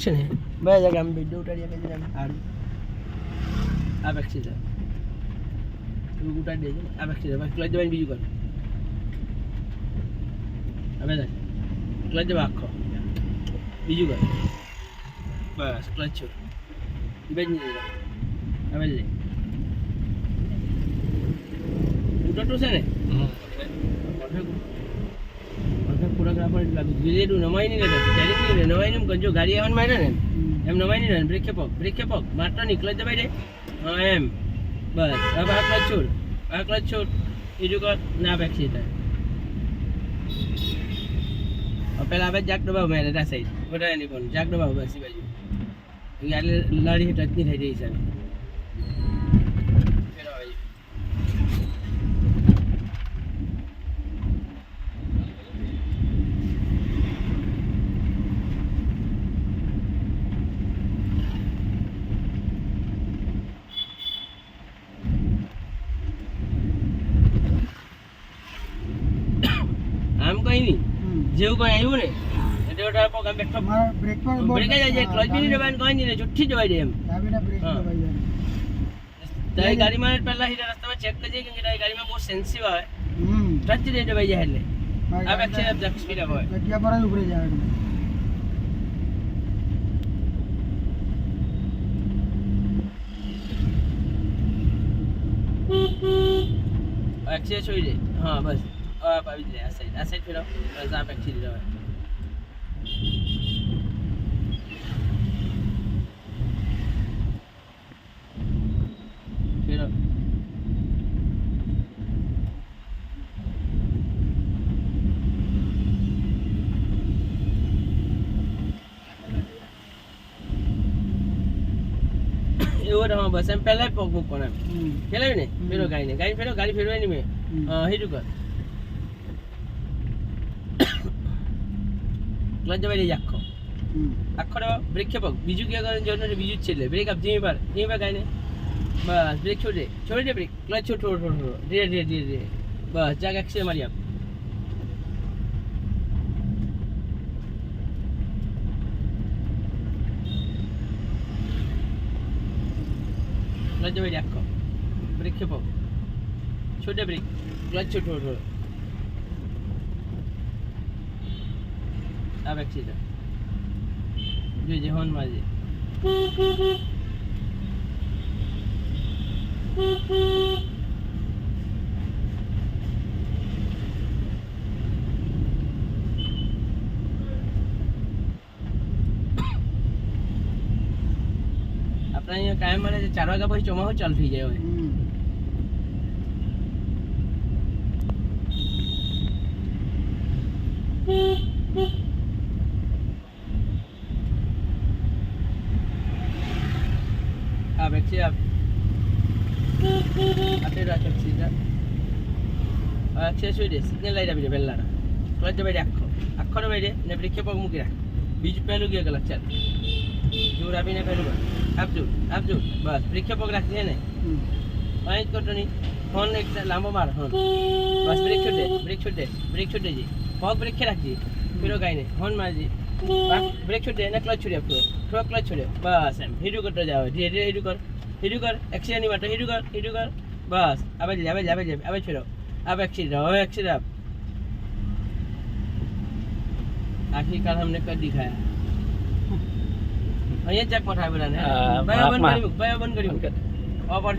છે ને. બે જગ્યા આમ વીડિયો ઉતારી કે સારું આ પેક્ષી છે. તું ઉતારી દેજે આ પેક્ષી છે. ક્લચ દબાઈને બીજું કર. હવે જાય ક્લચ દબા આખો. બીજું કર. બસ ક્લચ છો. એ બેજ નહીં હવે લે ઉતરતું છે ને? ફોટોગ્રાફર વિજયનું નવાઈ નહીં ત્યારે નહીં નવાઈ નહીં ગાડી આવવાનું મારે ને એમ. નવાઈ નહીં ને બ્રેક પગ બ્રેક પગ માત્ર નીકળે દે હા, એમ. બસ. હવે છોડ. આ ક્લચ છોડ. બીજું કર. ના થાય હવે પેલા આપણે જાક દબાવ મેરે આ સાઈડ વધારે નહીં પણ જાક દબાવ બસ બાજુ. એટલે લાડી ટચ નહીં થઈ જાય હિસાબે ફેરવા બાજુ. આમ કઈ નહીં જેવું કઈ આવ્યું ને એટલે ઓટા પગ આમ બેઠો બ્રેક જ જાય ક્લચ બી નહીં દબાઈને કઈ નહીં ને છૂટી જવાય દે એમ. હા. ને ગાડીમાં પહેલા રસ્તામાં ચેક કરજે કે ગાડીમાં બહુ સેન્સિટિવ આવે. ટચ દે દબાઈ જાય એટલે. આ વેક્સિન જક સ્પીડ હોય જગ્યા પર જ ઉભરી જાય વેક્સિન છોડી દે. હા બસ. આવી જાય આ સાઈડ આ સાઈડ ફેરવ બસ આ વેક્સિન દીધા હોય ફેરવ એવું હા બસ એમ પહેલા જ પગ મૂકવાનો એમ ફેરવ્યું ને ફેરવ ગાડીને ગાડી ફેરો ગાડી ફેરવાય નહીં મેં હા હીટું કર లంచబడి అక్కో అక్కడ బ్రేక్ చెప్పకు బిజు చూడండి బిజు చెల్లె బ్రేక్ అప్ జీమి పార్ జీమి పార్ కానీ బస్ బ్రేక్ చూడే చూడే బ్రేక్ క్లచ్ చూడు చూడు చూడు రే రే రే రే బస్ జాగ అక్షయ మరి అప్ లంచబడి అక్కో బ్రేక్ చెప్పకు చూడే బ్రేక్ క్లచ్ చూడు చూడు చూడు થોડો આ વેક્સિન જોઈજે હોર્ન મારજે આપણે અહીંયા કાયમ મળે છે ચાર વાગ્યા પછી ચોમાસું ચાલુ થઈ જાય હવે అటు రాకండి సీదా শেষ হয়ে যায় সিগন্যাল লাইট আবিরে বেল্লারা তোমার বাইরে আক্ষর। আক্ষর বাইরে না বৃক্ষে পক মুখে রাখ। বীজ পেলু গিয়ে গেল চাল। জোর আবি না পেলু আপজু আপজু বাস বৃক্ষে পক রাখছি না। অনেক কটনি। ফোন একটা লাম্বো মার হন বাস ব্রেক ছুটে ব্রেক ছুটে ব্রেক ছুটে জি পক ব্রেকে রাখছি ফিরো গাই নে। হন মারজি ব্রেক ছুটে না ক্লচ ছুড়ে পুরো। পুরো বাস ভিডিও করতে যাও। ধীরে ধীরে ভিডিও কর। છોડ્યો બસ એમ હીડું કરતો જાવ ધીરે ધીરે હીડું કર હીડું કર એક્સિડન્ટની માટે હીડું કર હીડું કર બસ આવે જ આવે જ આવે જ આવે જ ફેરો આ એક્સિડન્ટ હવે એક્સિડન્ટ આપ આખિરકાર हमने कर दिखाया અહીંયા ચેક પઠાય બધાને હા, ભાઈ બંધ માપમાં. કરી મૂક ભાઈ બંધ કરી મૂક ઓ પરફેક્ટ